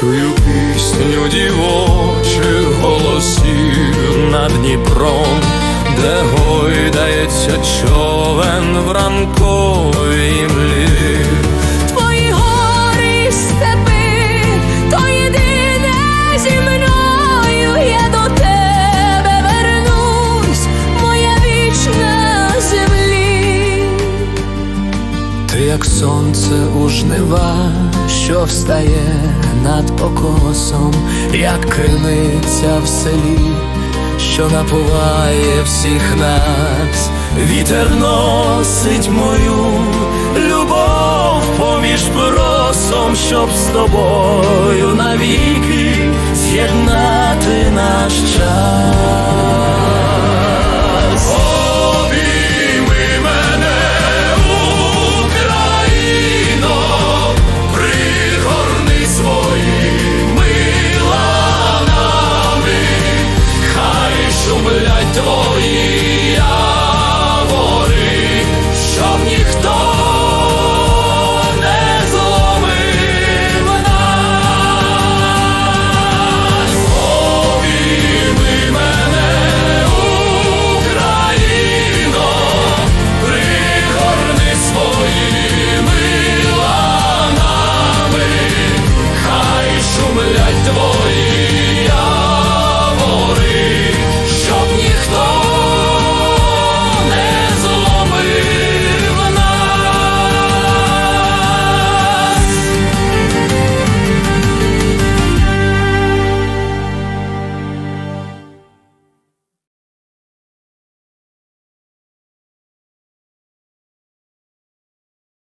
чую пісню дівочих голосів над Дніпром, де гойдається човен в ранковій млі. Твої гори степи, то єдине зі мною я до тебе вернусь, моя вічна землі. Ти як сонце у жнива, що встає над покосом, як криниця в селі, що напуває всіх нас, вітер носить мою любов поміж просом, щоб з тобою навіки з'єднати наш час.